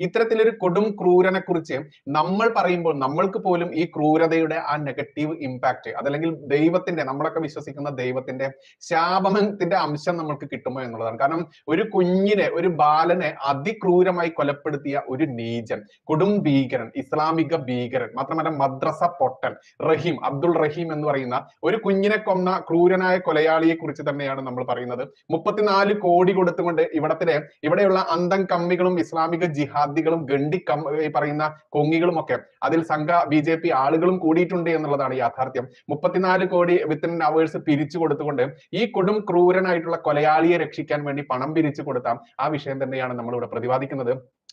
ഇത്തരത്തിലൊരു കൊടും ക്രൂരനെ കുറിച്ച് നമ്മൾ പറയുമ്പോൾ നമ്മൾക്ക് പോലും ഈ ക്രൂരതയുടെ ആ നെഗറ്റീവ് ഇമ്പാക്ട് അതല്ലെങ്കിൽ ദൈവത്തിന്റെ നമ്മളൊക്കെ വിശ്വസിക്കുന്ന ദൈവത്തിന്റെ ശാപനത്തിന്റെ അംശം നമ്മൾക്ക് കിട്ടുമോ എന്നുള്ളതാണ്. കാരണം ഒരു കുഞ്ഞിനെ ഒരു ബാലനെ അതിക്രൂരമായി കൊലപ്പെടുത്തിയ ഒരു നീചൻ കൊടും ഭീകരൻ ഇസ്ലാമിക ഭീകരൻ മാത്രമല്ല മദ്രസ പൊട്ടൻ റഹീം അബ്ദുൾ റഹീം എന്ന് പറയുന്ന ഒരു കുഞ്ഞിനെ കൊന്ന ക്രൂരനായ കൊലയാളിയെ കുറിച്ച് തന്നെയാണ് നമ്മൾ പറയുന്നത്. മുപ്പത്തിനാല് കോടി കൊടുത്തുകൊണ്ട് ഇവിടത്തിലെ ഇവിടെയുള്ള അന്തം കമ്മികളും ഇസ്ലാമിക ജിഹാദികളും ഗണ്ടി ഈ പറയുന്ന കൊങ്ങികളും ഒക്കെ. അതിൽ സംഘ ബി ജെ പി ആളുകളും കൂടിയിട്ടുണ്ട് എന്നുള്ളതാണ് യാഥാർത്ഥ്യം. മുപ്പത്തിനാല് കോടി വിത്തിൻ അവേഴ്സ് പിരിച്ചു കൊടുത്തുകൊണ്ട് ഈ കൊടും ക്രൂരനായിട്ടുള്ള കൊലയാളിയെ രക്ഷിക്കാൻ വേണ്ടി പണം പിരിച്ചു കൊടുത്ത ആ വിഷയം തന്നെയാണ് നമ്മൾ ഇവിടെ പ്രതിപാദിക്കുന്നത്.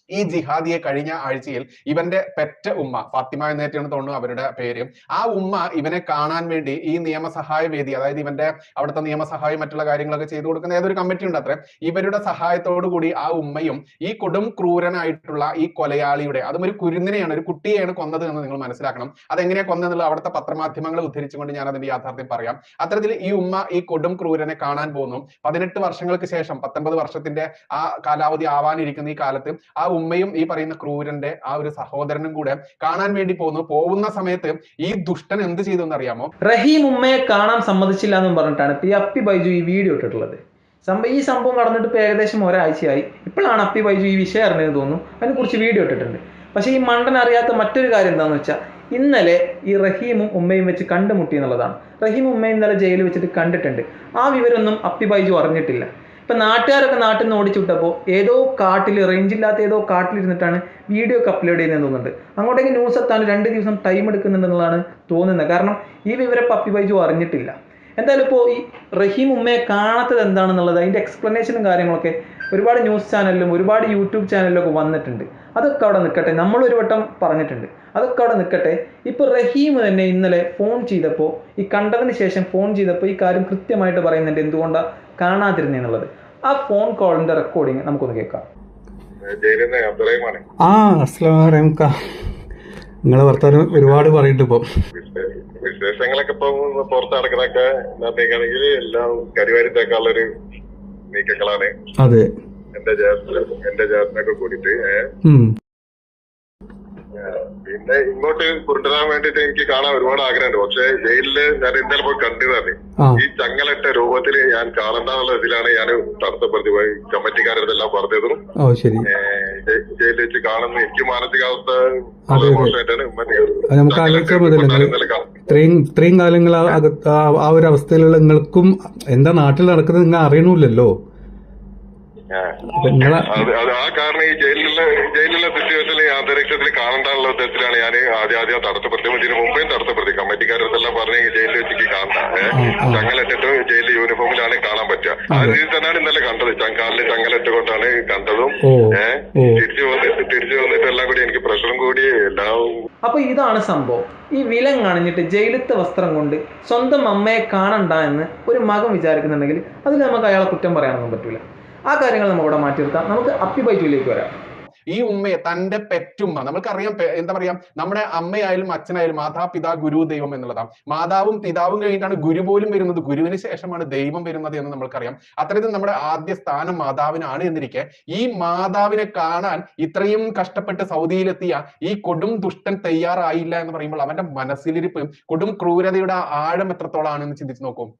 ഈ ജിഹാദിയെ കഴിഞ്ഞ ആഴ്ചയിൽ ഇവന്റെ പെറ്റ ഉമ്മ ഫാത്തിമ എന്നേറ്റാണ് തോന്നുന്നു അവരുടെ പേര്. ആ ഉമ്മ ഇവനെ കാണാൻ വേണ്ടി ഈ നിയമസഹായ വേദി അതായത് ഇവന്റെ അവിടുത്തെ നിയമസഹായം മറ്റുള്ള കാര്യങ്ങളൊക്കെ ചെയ്തു കൊടുക്കുന്ന ഏതൊരു കമ്മിറ്റി ഉണ്ട് അത്രേ? ഇവരുടെ സഹായത്തോടു കൂടി ആ ഉമ്മയും ഈ കൊടും ക്രൂരനായിട്ടുള്ള ഈ കൊലയാളിയുടെ അതും ഒരു കുരുന്നിനെയാണ് ഒരു കുട്ടിയെയാണ് കൊന്നത് എന്ന് നിങ്ങൾ മനസ്സിലാക്കണം. അതെങ്ങനെയാ കൊന്നെന്നുള്ള അവിടുത്തെ പത്രമാധ്യമങ്ങളെ ഉദ്ധരിച്ചുകൊണ്ട് ഞാൻ അതിന്റെ യാഥാർത്ഥ്യം പറയാം. അത്തരത്തിൽ ഈ ഉമ്മ ഈ കൊടും ക്രൂരനെ കാണാൻ പോകുന്നു. പതിനെട്ട് വർഷങ്ങൾക്ക് ശേഷം പത്തൊമ്പത് വർഷത്തിന്റെ ആ കാലാവധി ആവാനിരിക്കുന്ന ഈ കാലത്ത് ആ ഉമ്മയും ഈ പറയുന്ന ക്രൂരന്റെ ആ ഒരു സഹോദരനും കൂടെ കാണാൻ വേണ്ടി പോകുന്നു. പോകുന്ന സമയത്ത് ഈ ദുഷ്ടൻ എന്ത് ചെയ്തു എന്ന് അറിയാമോ റഹീം ഉമ്മയെ കാണാൻ സമ്മതിച്ചില്ല എന്നും പറഞ്ഞിട്ടാണ് പി അപ്പി ബൈജു ഈ വീഡിയോ ഇട്ടിട്ടുള്ളത്. സംഭവം ഈ സംഭവം നടന്നിട്ട് ഇപ്പോൾ ഏകദേശം ഒരാഴ്ചയായി. ഇപ്പോഴാണ് അപ്പി ബൈജു ഈ വിഷയം അറിഞ്ഞത് തോന്നുന്നു. അതിനെക്കുറിച്ച് വീഡിയോ ഇട്ടിട്ടുണ്ട്. പക്ഷേ ഈ മണ്ടൻ അറിയാത്ത മറ്റൊരു കാര്യം എന്താണെന്ന് വെച്ചാൽ ഇന്നലെ ഈ റഹീമും ഉമ്മയും വെച്ച് കണ്ടുമുട്ടി എന്നുള്ളതാണ്. റഹീം ഉമ്മയും ഇന്നലെ ജയിലിൽ വെച്ചിട്ട് കണ്ടിട്ടുണ്ട്. ആ വിവരമൊന്നും അപ്പി ബൈജു അറിഞ്ഞിട്ടില്ല. ഇപ്പം നാട്ടുകാരൊക്കെ നാട്ടിൽ നിന്ന് ഓടിച്ചു ഏതോ കാട്ടിൽ റേഞ്ച് ഇല്ലാത്ത ഏതോ കാട്ടിലിരുന്നിട്ടാണ് വീഡിയോ ഒക്കെ അപ്ലോഡ് ചെയ്യുന്നത് തോന്നുന്നുണ്ട്. അങ്ങോട്ടേക്ക് ന്യൂസ് എത്താൻ രണ്ട് ദിവസം ടൈം എടുക്കുന്നുണ്ടെന്നുള്ളതാണ് തോന്നുന്നത്. കാരണം ഈ വിവരം പപ്പി ബൈജു അറിഞ്ഞിട്ടില്ല. എന്തായാലും ഇപ്പോൾ ഈ റഹീം ഉമ്മയെ കാണാത്തത് എന്താണെന്നുള്ളത് അതിന്റെ എക്സ്പ്ലനേഷനും കാര്യങ്ങളൊക്കെ ഒരുപാട് ന്യൂസ് ചാനലിലും ഒരുപാട് യൂട്യൂബ് ചാനലിലും ഒക്കെ വന്നിട്ടുണ്ട്. അതൊക്കെ അവിടെ നിൽക്കട്ടെ. നമ്മളൊരു വട്ടം പറഞ്ഞിട്ടുണ്ട്. അതൊക്കെ അവിടെ നിൽക്കട്ടെ. ഇപ്പോൾ റഹീം തന്നെ ഇന്നലെ ഫോൺ ചെയ്തപ്പോൾ ഈ കണ്ടതിന് ശേഷം ഫോൺ ചെയ്തപ്പോൾ ഈ കാര്യം കൃത്യമായിട്ട് പറയുന്നുണ്ട്. എന്തുകൊണ്ടാണ് കാണാതിരുന്നെന്നുള്ളത് ആ ഫോൺ കോളിന്റെ റെക്കോർഡിങ് നമുക്കൊന്ന് കേൾക്കാം. ആ അസ്ലാം നിങ്ങളെ വർത്താനം ഒരുപാട് പറയുന്നുണ്ട് ഇപ്പം. വിശേ- വിശേഷങ്ങളൊക്കെ ഇപ്പൊ പുറത്ത് നടക്കുന്നൊക്കെ എന്താണെങ്കിൽ എല്ലാം കരിവാരി നീക്കങ്ങളാണ്. അതെ. എന്റെ ജേഷ്ഠനൊക്കെ കൂടിയിട്ട്. പിന്നെ ഇങ്ങോട്ട് കൊണ്ടുവരാൻ വേണ്ടിട്ട് എനിക്ക് കാണാൻ ഒരുപാട് ആഗ്രഹമുണ്ട്. പക്ഷെ ജയിലിൽ ഞാൻ ഇന്നലെ പോയി കണ്ടതാണ് ഈ ചങ്ങലട്ട രൂപത്തിൽ ഞാൻ കാണണ്ടെന്നുള്ള ഇതിലാണ് ഞാൻ തടസ്സപ്പെടുത്തി പോയി. കമ്മിറ്റിക്കാരതെല്ലാം പറഞ്ഞതും. ജയിലിൽ വെച്ച് കാണുന്ന എനിക്ക് മാനസികാവസ്ഥ നമുക്ക് ആലോചിച്ചാൽ മതി നിങ്ങൾ ഇന്നലെ കാണുന്നത് ഇത്രയും ഇത്രയും കാലങ്ങൾ ആ ഒരു അവസ്ഥയിലുള്ള നിങ്ങൾക്കും എന്താ നാട്ടിൽ നടക്കുന്നത് നിങ്ങൾ അറിയണമില്ലല്ലോ. ആ. അപ്പൊ കാരണം ഈ ജയിലിലെ ജയിലിലെ സിറ്റുവേഷനിൽ അന്തരീക്ഷത്തിൽ കാണണ്ടാനുള്ള ഉദ്ദേശത്തിലാണ് ഞാൻ ആദ്യം ആദ്യം തടസ്സപ്പെടുത്തി ഇതിന് മുമ്പേയും തടസ്സപ്പെടുത്തി. കമ്മിറ്റിക്കാരെല്ലാം പറഞ്ഞ ജയിലിൽ വെച്ചിട്ട് കാണണ്ട. ചങ്ങലിട്ടിട്ട് ജയിലിൽ യൂണിഫോമിലാണ് കാണാൻ പറ്റുക. ആ രീതിയിൽ തന്നെയാണ് ഇന്നലെ കണ്ടത്. ചങ്കാലിൽ ചങ്ങലിട്ട് കൊണ്ടാണ് കണ്ടതും. ഏഹ് തിരിച്ചു വന്നിട്ട് തിരിച്ചു വന്നിട്ട് എല്ലാം കൂടി എനിക്ക് പ്രഷറും കൂടി എല്ലാം അപ്പോൾ ഇതാണ് സംഭവം. ഈ വിലം കാണിഞ്ഞിട്ട് ജയിലത്തെ വസ്ത്രം കൊണ്ട് സ്വന്തം അമ്മയെ കാണണ്ട എന്ന് ഒരു മകൻ വിചാരിക്കുന്നുണ്ടെങ്കിൽ അതിൽ നമുക്ക് അയാളെ കുറ്റം പറയാനൊന്നും പറ്റൂല. ആ കാര്യങ്ങൾ നമുക്ക് അവിടെ മാറ്റി നിർത്താം. നമുക്ക് അപ്പി ബൈജുവിലേക്ക് വരാം. ഈ ഉമ്മയെ തന്റെ പെറ്റുമ്മ നമുക്കറിയാം പെ- എന്താ പറയാ നമ്മുടെ അമ്മയായാലും അച്ഛനായാലും മാതാപിതാ ഗുരു ദൈവം എന്നുള്ളതാണ്. മാതാവും പിതാവും കഴിഞ്ഞിട്ടാണ് ഗുരു പോലും വരുന്നത്. ഗുരുവിന് ശേഷമാണ് ദൈവം വരുന്നത് എന്ന് നമ്മൾക്കറിയാം. അത്തരത്തിൽ നമ്മുടെ ആദ്യ സ്ഥാനം മാതാവിനാണ് എന്നിരിക്കെ. ഈ മാതാവിനെ കാണാൻ ഇത്രയും കഷ്ടപ്പെട്ട് സൗദിയിലെത്തിയ ഈ കൊടും ദുഷ്ടൻ തയ്യാറായില്ല എന്ന് പറയുമ്പോൾ അവന്റെ മനസ്സിലിരിപ്പ് കൊടും ക്രൂരതയുടെ ആഴം എത്രത്തോളാണെന്ന് ചിന്തിച്ചു നോക്കൂ.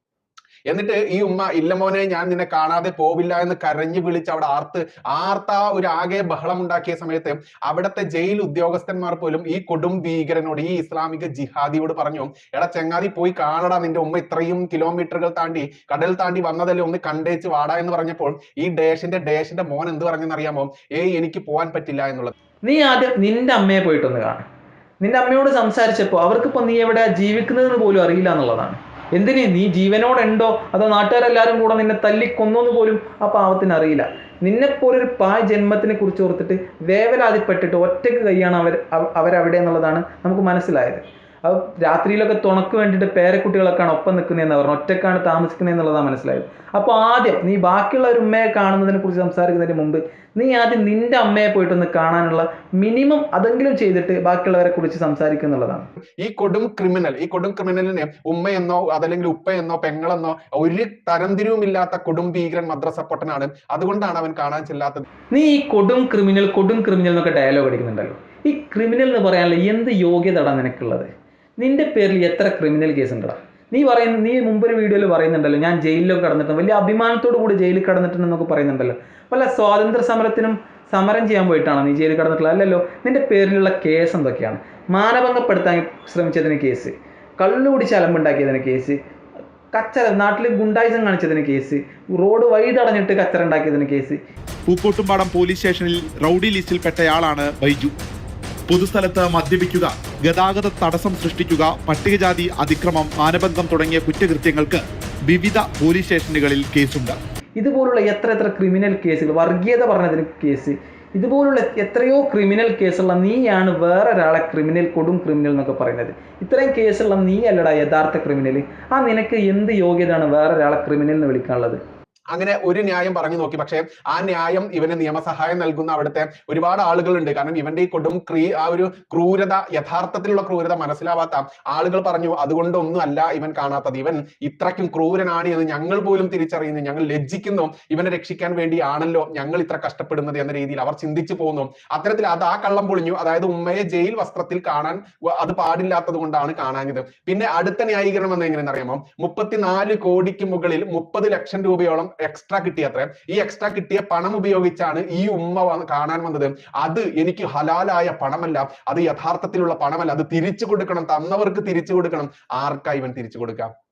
എന്നിട്ട് ഈ ഉമ്മ ഇല്ല മോനെ ഞാൻ നിന്നെ കാണാതെ പോവില്ല എന്ന് കരഞ്ഞു വിളിച്ച് അവിടെ ആർത്ത് ആർത്ത ഒരു ആകെ ബഹളം ഉണ്ടാക്കിയ സമയത്ത് അവിടുത്തെ ജയിൽ ഉദ്യോഗസ്ഥന്മാർ പോലും ഈ കൊടും ഭീകരനോട് ഈ ഇസ്ലാമിക ജിഹാദിയോട് പറഞ്ഞു എടാ ചെങ്ങാതി പോയി കാണടാ നിന്റെ ഉമ്മ ഇത്രയും കിലോമീറ്ററുകൾ താണ്ടി കടൽ താണ്ടി വന്നതല്ലേ ഒന്ന് കണ്ടേച്ച് വാടാ എന്ന് പറഞ്ഞപ്പോൾ ഈ ഡേഷിന്റെ ഡേഷിന്റെ മോൻ എന്ത് പറഞ്ഞെന്ന് അറിയാമോ? ഏയ് എനിക്ക് പോവാൻ പറ്റില്ല എന്നുള്ളത്. നീ ആദ്യം നിന്റെ അമ്മയെ പോയിട്ടൊന്ന് കാണും. നിന്റെ അമ്മയോട് സംസാരിച്ചപ്പോൾ അവർക്കിപ്പോൾ നീ എവിടെ ജീവിക്കുന്നതെന്ന് പോലും അറിയില്ല എന്നുള്ളതാണ്. എന്തിന്? നീ ജീവനോടുണ്ടോ? അതോ നാട്ടുകാരെല്ലാവരും കൂടെ നിന്നെ തല്ലിക്കൊന്നോന്ന് പോലും ആ പാവത്തിന് അറിയില്ല. നിന്നെപ്പോലൊരു പായ് ജന്മത്തിനെ കുറിച്ച് ഓർത്തിട്ട് വേവലാതിപ്പെട്ടിട്ട് ഒറ്റയ്ക്ക് കൈയാണ് അവർ അവ- അവരവിടെ എന്നുള്ളതാണ് നമുക്ക് മനസ്സിലായത്. അത് രാത്രിയിലൊക്കെ തുണക്ക് വേണ്ടിയിട്ട് പേരക്കുട്ടികളൊക്കെയാണ് ഒപ്പം നിൽക്കുന്നതെന്ന് പറഞ്ഞു ഒറ്റക്കാണ് താമസിക്കുന്നത് എന്നുള്ളതാണ് മനസ്സിലായത്. അപ്പോൾ ആദ്യം നീ ബാക്കിയുള്ള ഒരു ഉമ്മയെ കാണുന്നതിനെ കുറിച്ച് സംസാരിക്കുന്നതിന് മുമ്പ് നീ ആദ്യം നിന്റെ അമ്മയെ പോയിട്ടൊന്ന് കാണാനുള്ള മിനിമം അതെങ്കിലും ചെയ്തിട്ട് ബാക്കിയുള്ളവരെ കുറിച്ച് സംസാരിക്കുന്നുള്ളതാണ് ഈ കൊടും ക്രിമിനൽ ഈ കൊടും ക്രിമിനലിനെ ഉമ്മയെന്നോ അതല്ലെങ്കിൽ ഉപ്പയെന്നോ പെങ്ങളെന്നോ ഒരു തരംതിരിവുമില്ലാത്ത കൊടും ഭീകരൻ മദ്രസ പൊട്ടനാണ്. അതുകൊണ്ടാണ് അവൻ കാണാൻ ചെല്ലാത്തത്. നീ ഈ കൊടും ക്രിമിനൽ കൊടും ക്രിമിനൽ എന്നൊക്കെ ഡയലോഗ് അടിക്കുന്നുണ്ടല്ലോ. ഈ ക്രിമിനൽ എന്ന് പറയാനുള്ള എന്ത് യോഗ്യതടാ നിനക്കുള്ളത്? നിന്റെ പേരിൽ എത്ര ക്രിമിനൽ കേസ് ഉണ്ടടാ? നീ പറയുന്ന നീ മുമ്പൊരു വീഡിയോയിൽ പറയുന്നുണ്ടല്ലോ ഞാൻ ജയിലിലൊക്കെ കടന്നിട്ടുണ്ട് വലിയ അഭിമാനത്തോടു കൂടി ജയിലിൽ കടന്നിട്ടുണ്ടെന്നൊക്കെ പറയുന്നുണ്ടല്ലോ. വല്ല സ്വാതന്ത്ര്യ സമരത്തിനും സമരം ചെയ്യാൻ പോയിട്ടാണോ നീ ജയിലിൽ കടന്നിട്ടുള്ളത്? അല്ലല്ലോ നിന്റെ പേരിലുള്ള കേസ് എന്തൊക്കെയാണ്? മാനഭംഗപ്പെടുത്താൻ ശ്രമിച്ചതിന് കേസ് കള്ളു കുടിച്ച് അലമ്പുണ്ടാക്കിയതിന് കേസ് കച്ചറ നാട്ടിൽ ഗുണ്ടായിസം കാണിച്ചതിന് കേസ് റോഡ് വഴി തടഞ്ഞിട്ട് കച്ചറ ഉണ്ടാക്കിയതിന് കേസ് പൂക്കോട്ടുംപാടം പോലീസ് സ്റ്റേഷനിൽ റൌഡി ലിസ്റ്റിൽപ്പെട്ടയാളാണ് ബൈജു. പൊതുസ്ഥലത്ത് മദ്യപിക്കുക ഗതാഗത തടസ്സം സൃഷ്ടിക്കുക പട്ടികജാതി അതിക്രമം മാനഭംഗം തുടങ്ങിയ കുറ്റകൃത്യങ്ങൾക്ക് വിവിധ പോലീസ് സ്റ്റേഷനുകളിൽ കേസുണ്ട്. ഇതുപോലുള്ള എത്ര എത്ര ക്രിമിനൽ കേസുകൾ വർഗീയത പറഞ്ഞതിന് കേസ് ഇതുപോലുള്ള എത്രയോ ക്രിമിനൽ കേസുള്ള നീയാണ് വേറെ ഒരാളെ ക്രിമിനൽ കൊടും ക്രിമിനൽ എന്നൊക്കെ പറയുന്നത്. ഇത്രയും കേസുള്ള നീ അല്ലടാ യഥാർത്ഥ ക്രിമിനൽ ആ നിനക്ക് എന്ത് യോഗ്യതയാണ് വേറെ ഒരാളെ ക്രിമിനൽ എന്ന് വിളിക്കാനുള്ളത്? അങ്ങനെ ഒരു ന്യായം പറഞ്ഞു നോക്കി. പക്ഷേ ആ ന്യായം ഇവന് നിയമസഹായം നൽകുന്ന അവിടുത്തെ ഒരുപാട് ആളുകളുണ്ട്. കാരണം ഇവന്റെ ഈ കൊടും ക്രീ ആ ഒരു ക്രൂരത യഥാർത്ഥത്തിലുള്ള ക്രൂരത മനസ്സിലാവാത്ത ആളുകൾ പറഞ്ഞു അതുകൊണ്ടൊന്നും അല്ല ഇവൻ കാണാത്തത്. ഇവൻ ഇത്രയ്ക്കും ക്രൂരനാണ് എന്ന് ഞങ്ങൾ പോലും തിരിച്ചറിയുന്നു. ഞങ്ങൾ ലജ്ജിക്കുന്നു. ഇവനെ രക്ഷിക്കാൻ വേണ്ടിയാണല്ലോ ഞങ്ങൾ ഇത്ര കഷ്ടപ്പെടുന്നത് എന്ന രീതിയിൽ അവർ ചിന്തിച്ചു പോകുന്നു അത്തരത്തിൽ അത് ആ കള്ളം പൊളിഞ്ഞു. അതായത് ഉമ്മയെ ജയിൽ വസ്ത്രത്തിൽ കാണാൻ അത് പാടില്ലാത്തത് കൊണ്ടാണ് കാണാഞ്ഞത്. പിന്നെ അടുത്ത ന്യായീകരണം എന്ന് എങ്ങനെയെന്ന് അറിയാമോ മുപ്പത്തിനാല് കോടിക്ക് മുകളിൽ മുപ്പത് ലക്ഷം രൂപയോളം എക്സ്ട്രാ കിട്ടിയത്രേ. ഈ എക്സ്ട്രാ കിട്ടിയ പണം ഉപയോഗിച്ചാണ് ഈ ഉമ്മ കാണാൻ വന്നത്. അത് എനിക്ക് ഹലാലായ പണമല്ല. അത് യഥാർത്ഥത്തിലുള്ള പണമല്ല. അത് തിരിച്ചു കൊടുക്കണം. തന്നവർക്ക് തിരിച്ചു കൊടുക്കണം. ആർക്കാ ഇവൻ തിരിച്ചു കൊടുക്കാം?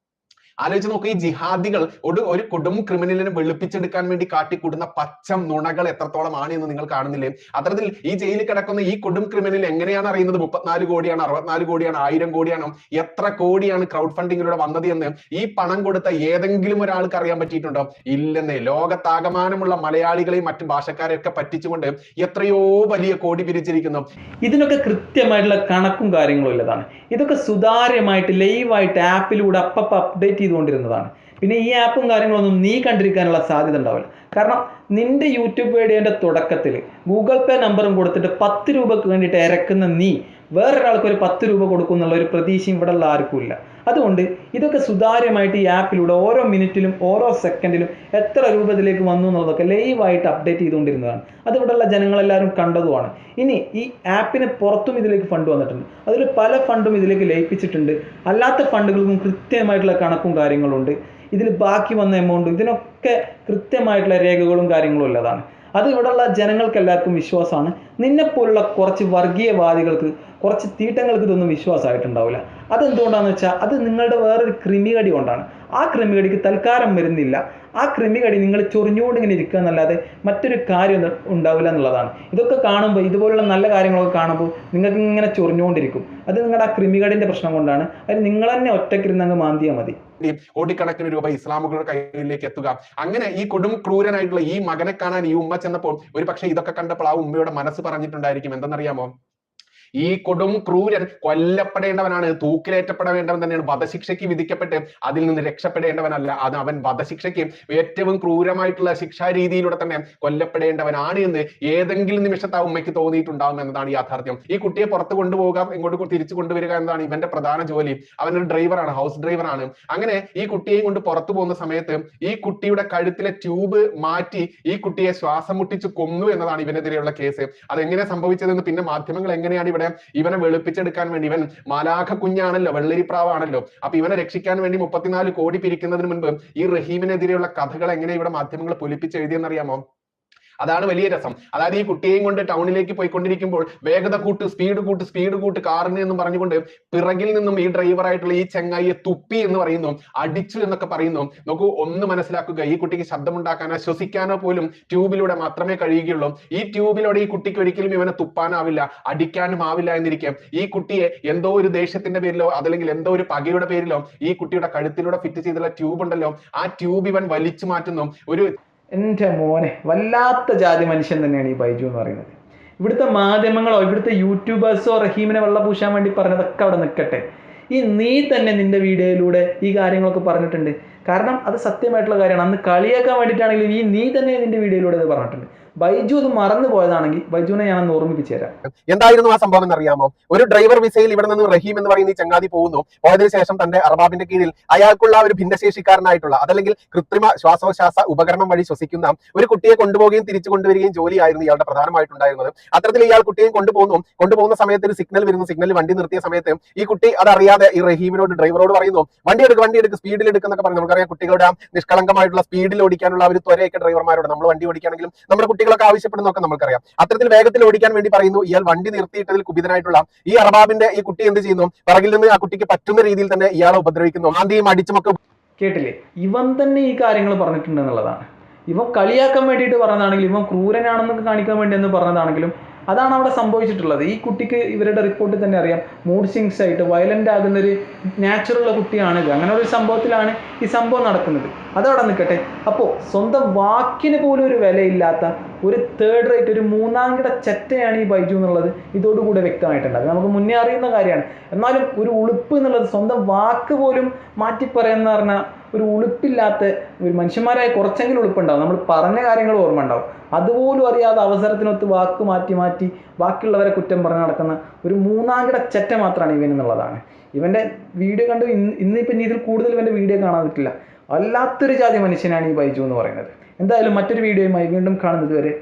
ആലോചിച്ച് നോക്കുക ഈ ജിഹാദികൾ ഒരു ഒരു കൊടും ക്രിമിനലിനെ വെളുപ്പിച്ചെടുക്കാൻ വേണ്ടി കാട്ടിക്കൂട്ടുന്ന പച്ചം നുണകൾ എത്രത്തോളമാണ് എന്ന് നിങ്ങൾ കാണുന്നില്ലേ? അത്തരത്തിൽ ഈ ജയിലിൽ കിടക്കുന്ന ഈ കൊടും ക്രിമിനൽ എങ്ങനെയാണ് അറിയുന്നത്? മുപ്പത്തിനാല് കോടിയാണ് അറുപത്തിനാല് കോടിയാണ് ആയിരം കോടിയാണോ എത്ര കോടിയാണ് ക്രൗഡ് ഫണ്ടിങ്ങിലൂടെ വന്നത് എന്ന് ഈ പണം കൊടുത്ത ഏതെങ്കിലും ഒരാൾക്ക് അറിയാൻ പറ്റിയിട്ടുണ്ടോ? ഇല്ലെന്നേ. ലോകത്താകമാനമുള്ള മലയാളികളെയും മറ്റു ഭാഷക്കാരെയൊക്കെ പറ്റിച്ചുകൊണ്ട് എത്രയോ വലിയ കോടി പിരിച്ചിരിക്കുന്നു. ഇതിനൊക്കെ കൃത്യമായിട്ടുള്ള കണക്കും കാര്യങ്ങളും ഉള്ളതാണ്. ഇതൊക്കെ സുതാര്യമായിട്ട് ലൈവായിട്ട് ആപ്പിലൂടെ അപ്പപ്പ അപ്ഡേറ്റ് ചെയ്തുകൊണ്ടിരുന്നതാണ്. പിന്നെ ഈ ആപ്പും കാര്യങ്ങളൊന്നും നീ കണ്ടിരിക്കാനുള്ള സാധ്യത ഉണ്ടാവില്ല. കാരണം നിന്റെ യൂട്യൂബ് വീഡിയോന്റെ തുടക്കത്തിൽ ഗൂഗിൾ പേ നമ്പറും കൊടുത്തിട്ട് പത്ത് രൂപക്ക് വേണ്ടിയിട്ട് ഇറക്കുന്ന നീ വേറൊരാൾക്ക് ഒരു പത്ത് രൂപ കൊടുക്കും എന്നുള്ള ഒരു പ്രതീക്ഷയും ഇവിടെ ഉള്ള ആർക്കും ഇല്ല. അതുകൊണ്ട് ഇതൊക്കെ സുതാര്യമായിട്ട് ഈ ആപ്പിലൂടെ ഓരോ മിനിറ്റിലും ഓരോ സെക്കൻഡിലും എത്ര രൂപത്തിലേക്ക് വന്നു എന്നുള്ളതൊക്കെ ലൈവായിട്ട് അപ്ഡേറ്റ് ചെയ്തുകൊണ്ടിരുന്നതാണ്. അതിവിടെയുള്ള ജനങ്ങളെല്ലാവരും കണ്ടതുമാണ്. ഇനി ഈ ആപ്പിന് പുറത്തും ഇതിലേക്ക് ഫണ്ട് വന്നിട്ടുണ്ട്. അതിൽ പല ഫണ്ടും ഇതിലേക്ക് ലയിപ്പിച്ചിട്ടുണ്ട്. അല്ലാത്ത ഫണ്ടുകൾക്കും കൃത്യമായിട്ടുള്ള കണക്കും കാര്യങ്ങളുണ്ട്. ഇതിൽ ബാക്കി വന്ന എമൗണ്ടും ഇതിനൊക്കെ കൃത്യമായിട്ടുള്ള രേഖകളും കാര്യങ്ങളും ഉള്ളതാണ്. അത് ഇവിടെയുള്ള ജനങ്ങൾക്ക് എല്ലാവർക്കും വിശ്വാസമാണ്. നിന്നെപ്പോലുള്ള കുറച്ച് വർഗീയവാദികൾക്ക് കുറച്ച് തീട്ടങ്ങൾക്ക് ഇതൊന്നും വിശ്വാസമായിട്ടുണ്ടാവില്ല. അതെന്തുകൊണ്ടാണെന്ന് വെച്ചാൽ അത് നിങ്ങളുടെ വേറൊരു ക്രിമികടി കൊണ്ടാണ്. ആ ക്രിമികടിക്ക് തൽക്കാലം വരുന്നില്ല. ആ കൃമികടി നിങ്ങൾ ചൊറിഞ്ഞുകൊണ്ട് ഇങ്ങനെ ഇരിക്കുക എന്നല്ലാതെ മറ്റൊരു കാര്യം ഉണ്ടാവില്ല എന്നുള്ളതാണ്. ഇതൊക്കെ കാണുമ്പോൾ ഇതുപോലുള്ള നല്ല കാര്യങ്ങളൊക്കെ കാണുമ്പോൾ നിങ്ങൾക്ക് ഇങ്ങനെ ചൊറിഞ്ഞുകൊണ്ടിരിക്കും. അത് നിങ്ങളുടെ ആ ക്രിമികടിന്റെ പ്രശ്നം കൊണ്ടാണ്. അത് നിങ്ങൾ തന്നെ ഒറ്റക്കിരുന്ന് അങ്ങ് മാന്തിയാൽ മതി. കോടിക്കണക്കിന് രൂപ ഇസ്ലാമുകളുടെ കയ്യിലേക്ക് എത്തുക. അങ്ങനെ ഈ കൊടും ക്രൂരനായിട്ടുള്ള ഈ മകനെ കാണാൻ ഈ ഉമ്മ ചെന്നപ്പോൾ ഒരു പക്ഷേ ഇതൊക്കെ കണ്ടപ്പോൾ ആ ഉമ്മയുടെ മനസ്സ് പറഞ്ഞിട്ടുണ്ടായിരിക്കും. എന്തെന്നറിയാമോ? ഈ കൊടും ക്രൂരൻ കൊല്ലപ്പെടേണ്ടവനാണ് തൂക്കിലേറ്റപ്പെടേണ്ടവൻ തന്നെയാണ് വധശിക്ഷയ്ക്ക് വിധിക്കപ്പെട്ട് അതിൽ നിന്ന് രക്ഷപ്പെടേണ്ടവനല്ല. അത് അവൻ വധശിക്ഷയ്ക്ക് ഏറ്റവും ക്രൂരമായിട്ടുള്ള ശിക്ഷാ രീതിയിലൂടെ തന്നെ കൊല്ലപ്പെടേണ്ടവനാണ് എന്ന് ഏതെങ്കിലും നിമിഷത്ത് ആ ഉമ്മയ്ക്ക് തോന്നിയിട്ടുണ്ടാവും എന്നതാണ് യാഥാർത്ഥ്യം. ഈ കുട്ടിയെ പുറത്ത് കൊണ്ടുപോകാം ഇങ്ങോട്ട് തിരിച്ചു കൊണ്ടുവരിക എന്നതാണ് ഇവന്റെ പ്രധാന ജോലി. അവനൊരു ഡ്രൈവറാണ് ഹൗസ് ഡ്രൈവറാണ്. അങ്ങനെ ഈ കുട്ടിയെയും കൊണ്ട് പുറത്തു പോകുന്ന സമയത്ത് ഈ കുട്ടിയുടെ കഴുത്തിലെ ട്യൂബ് മാറ്റി ഈ കുട്ടിയെ ശ്വാസം മുട്ടിച്ച് കൊന്നു എന്നതാണ് ഇവനെതിരെയുള്ള കേസ്. അതെങ്ങനെ സംഭവിച്ചതെന്ന് പിന്നെ മാധ്യമങ്ങൾ എങ്ങനെയാണ് ഇവിടെ? ഇവനെ വെളുപ്പിച്ചെടുക്കാൻ വേണ്ടി. ഇവൻ മാലാഖ കുഞ്ഞാണല്ലോ വെള്ളരിപ്രാവാണല്ലോ. അപ്പൊ ഇവനെ രക്ഷിക്കാൻ വേണ്ടി മുപ്പത്തിനാല് കോടി പിരിക്കുന്നതിന് മുൻപ് ഈ റഹീമിനെതിരെയുള്ള കഥകൾ എങ്ങനെ ഇവിടെ മാധ്യമങ്ങൾ എഴുതിയെന്നറിയാമോ അതാണ് വലിയ രസം. അതായത് ഈ കുട്ടിയെയും കൊണ്ട് ടൗണിലേക്ക് പോയിക്കൊണ്ടിരിക്കുമ്പോൾ വേഗത കൂട്ട് സ്പീഡ് കൂട്ട് സ്പീഡ് കൂട്ട് കാറിന് എന്ന് പറഞ്ഞുകൊണ്ട് പിറകിൽ നിന്നും ഈ ഡ്രൈവറായിട്ടുള്ള ഈ ചെങ്ങായിയെ തുപ്പി എന്ന് പറയുന്നു. അടിച്ചു എന്നൊക്കെ പറയുന്നു. നോക്കൂ ഒന്ന് മനസ്സിലാക്കുക. ഈ കുട്ടിക്ക് ശബ്ദമുണ്ടാക്കാനോ ശ്വസിക്കാനോ പോലും ട്യൂബിലൂടെ മാത്രമേ കഴിയുകയുള്ളൂ. ഈ ട്യൂബിലൂടെ ഈ കുട്ടിക്ക് ഒരിക്കലും ഇവനെ തുപ്പാനാവില്ല അടിക്കാനും ആവില്ല എന്നിരിക്കെ. ഈ കുട്ടിയെ എന്തോ ഒരു ദേഷ്യത്തിന്റെ പേരിലോ അതല്ലെങ്കിൽ എന്തോ ഒരു പകയുടെ പേരിലോ ഈ കുട്ടിയുടെ കഴുത്തിലൂടെ ഫിറ്റ് ചെയ്തുള്ള ട്യൂബ് ഉണ്ടല്ലോ. ആ ട്യൂബ് ഇവൻ വലിച്ചു മാറ്റുന്നു. ഒരു എന്റെ മോനെ വല്ലാത്ത ജാതി മനുഷ്യൻ തന്നെയാണ് ഈ ബൈജു എന്ന് പറയുന്നത്. ഇവിടുത്തെ മാധ്യമങ്ങളോ ഇവിടുത്തെ യൂട്യൂബേഴ്സോ റഹീമിനെ വെള്ള പൂശാൻ വേണ്ടി പറഞ്ഞതൊക്കെ അവിടെ നിൽക്കട്ടെ. ഈ നീ തന്നെ നിന്റെ വീഡിയോയിലൂടെ ഈ കാര്യങ്ങളൊക്കെ പറഞ്ഞിട്ടുണ്ട്. കാരണം അത് സത്യമായിട്ടുള്ള കാര്യമാണ്. അന്ന് കളിയാക്കാൻ വേണ്ടിയിട്ടാണെങ്കിലും ഈ നീ തന്നെ നിന്റെ വീഡിയോയിലൂടെ ഇത് പറഞ്ഞിട്ടുണ്ട്. ബൈജു അത് മറന്നു പോയതാണെങ്കിൽ ബൈജുവിനെ അന്ന് ഓർമ്മിപ്പിച്ചു തരാം. എന്തായിരുന്നു ആ സംഭവം എന്നറിയാമോ? ഒരു ഡ്രൈവർ വിസയിൽ ഇവിടെ നിന്ന് റഹീം എന്ന് പറയുന്ന ഈ ചങ്ങാതി പോകുന്നു. പോയതിനു ശേഷം തന്റെ അറബാബിന്റെ കീഴിൽ അയാൾക്കുള്ള ഒരു ഭിന്നശേഷിക്കാരനായിട്ടുള്ള അതല്ലെങ്കിൽ കൃത്രിമ ശ്വാസോശ്വാസ ഉപകരണം വഴി ശ്വസിക്കുന്ന ഒരു കുട്ടിയെ കൊണ്ടുപോകുകയും തിരിച്ചു കൊണ്ടുവരികയും ജോലിയായിരുന്നു ഇയാളുടെ പ്രധാനമായിട്ടുണ്ടായിരുന്നത്. അത്തരത്തിൽ ഇയാൾ കുട്ടിയെ കൊണ്ടുപോകുന്നു. കൊണ്ടുപോകുന്ന സമയത്ത് ഒരു സിഗ്നൽ വരുന്നു. സിഗ്നൽ വണ്ടി നിർത്തിയ സമയത്ത് ഈ കുട്ടി അതറിയാതെ ഈ റഹീമിനോട് ഡ്രൈവറോട് പറയുന്നു വണ്ടി എടുക്ക് വണ്ടി എടുക്ക് സ്പീഡിൽ എടുക്കുന്നൊക്കെ പറഞ്ഞു. നമുക്കറിയാം കുട്ടികളുടെ നിഷ്കളങ്കമായിട്ടുള്ള സ്പീഡിൽ ഓടിക്കാനുള്ള ഒരു ത്വരയൊക്കെ ഡ്രൈവർമാരോട് നമ്മൾ വണ്ടി ഓടിക്കുകയാണെങ്കിലും നമ്മുടെ കുട്ടികളൊക്കെ ആവശ്യപ്പെടുന്നൊക്കെ നമുക്കറിയാം അത്തരത്തിൽ വേഗത്തിൽ ഓടിക്കാൻ വേണ്ടി പറയുന്നു ഇയാൾ വണ്ടി നിർത്തിയിട്ടതിൽ കുപിതനായിട്ടുള്ള ഈ അറബാബിന്റെ ഈ കുട്ടി എന്ത് ചെയ്യുന്നു? പറകിൽ നിന്ന് ആ കുട്ടിക്ക് പറ്റുന്ന രീതിയിൽ തന്നെ ഇയാളെ ഉപദ്രവിക്കുന്നു. ആന്തിയും അടിച്ചുമൊക്കെ കേട്ടില്ലേ? ഇവൻ തന്നെ ഈ കാര്യങ്ങൾ പറഞ്ഞിട്ടുണ്ട് എന്നുള്ളതാണ് ഇവൻ കളിയാക്കാൻ വേണ്ടിയിട്ട് പറഞ്ഞതാണെങ്കിലും ഇവൻ ക്രൂരനാണെന്നൊക്കെ കാണിക്കാൻ വേണ്ടി എന്ന് പറഞ്ഞതാണെങ്കിലും അതാണ് അവിടെ സംഭവിച്ചിട്ടുള്ളത്. ഈ കുട്ടിക്ക് ഇവരുടെ റിപ്പോർട്ടിൽ തന്നെ അറിയാം. മൂഡ് സിങ്സ് ആയിട്ട് വയലന്റ് ആകുന്നൊരു നാച്ചുറൽ കുട്ടിയാണ് ഇത്. അങ്ങനെ ഒരു സംഭവത്തിലാണ് ഈ സംഭവം നടക്കുന്നത്. അതവിടെ നിൽക്കട്ടെ. അപ്പോൾ സ്വന്തം വാക്കിന് പോലും ഒരു വിലയില്ലാത്ത ഒരു തേർഡ് റേറ്റ് ഒരു മൂന്നാം കിട ചെറ്റയാണ് ഈ ബൈജു എന്നുള്ളത് ഇതോടുകൂടെ വ്യക്തമായിട്ടുണ്ട്. അത് നമുക്ക് മുന്നേ അറിയുന്ന കാര്യമാണ്. എന്നാലും ഒരു ഉളുപ്പ് എന്നുള്ളത് സ്വന്തം വാക്ക് പോലും മാറ്റി പറയുന്ന പറഞ്ഞാൽ ഒരു ഉളുപ്പില്ലാത്ത ഒരു മനുഷ്യന്മാരായ കുറച്ചെങ്കിലും ഉളുപ്പുണ്ടാവും. നമ്മൾ പറഞ്ഞ കാര്യങ്ങൾ ഓർമ്മ ഉണ്ടാവും അതുപോലും അറിയാതെ അവസരത്തിനൊത്ത് വാക്ക് മാറ്റി മാറ്റി ബാക്കിയുള്ളവരെ കുറ്റം പറഞ്ഞ് നടക്കുന്ന ഒരു മൂന്നാംകിട ചെറ്റ മാത്രമാണ് ഇവൻ എന്നുള്ളതാണ്. ഇവന്റെ വീഡിയോ കണ്ട് ഇന്ന് ഇന്നിപ്പം ഇനി ഇതിൽ കൂടുതൽ ഇവന്റെ വീഡിയോ കാണാൻ പറ്റില്ല. വല്ലാത്തൊരു ജാതി മനുഷ്യനാണ് ഈ ബൈജു എന്ന് പറയുന്നത്. എന്തായാലും മറ്റൊരു വീഡിയോയുമായി വീണ്ടും കാണുന്നത് വരെ